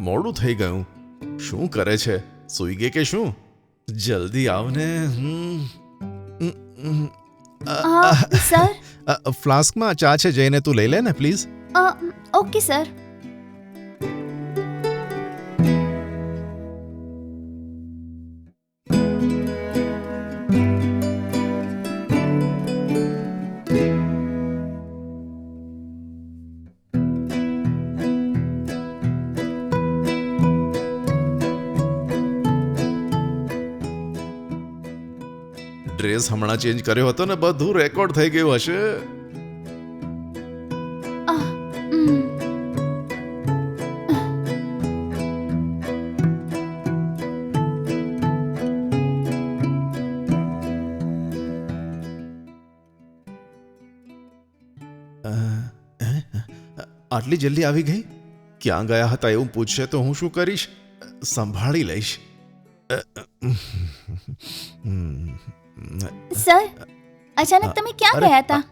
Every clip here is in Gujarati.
મોડું થઈ ગયું. શું કરે છે? સૂઈ ગઈ કે શું? જલ્દી આવને. સર. ફ્લાસ્કમાં ચા છે જઈને તું લઈ લે ને પ્લીઝ. Okay sir. ડ્રેસ હમણાં ચેન્જ કર્યો હતો ને બધું રેકોર્ડ થઈ ગયું હશે? આટલી જલ્દી આવી ગઈ ક્યાં ગયા હતા એવું પૂછશે તો હું શું કરીશ સંભાળી લઈશ. સર અચાનક તમે ક્યાં ગયા હતા?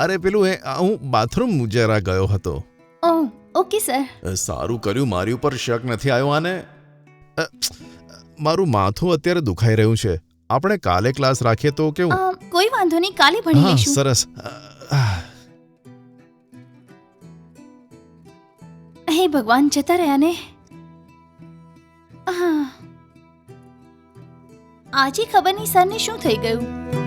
અરે પેલું એ હું બાથરૂમ જરા ગયો હતો. Oh okay sir. સારું કર્યું મારી ઉપર શક નથી આવ્યો આને મારું માથું અત્યારે દુખાઈ રહ્યું છે. આપણે કાલે ક્લાસ રાખીએ તો કેવું? કોઈ વાંધો નહીં કાલે ભણી લઈશું. સરસ. હે ભગવાન જતા રહ્યા ને. આજે ખબર નહીં સરને શું થઈ ગયું?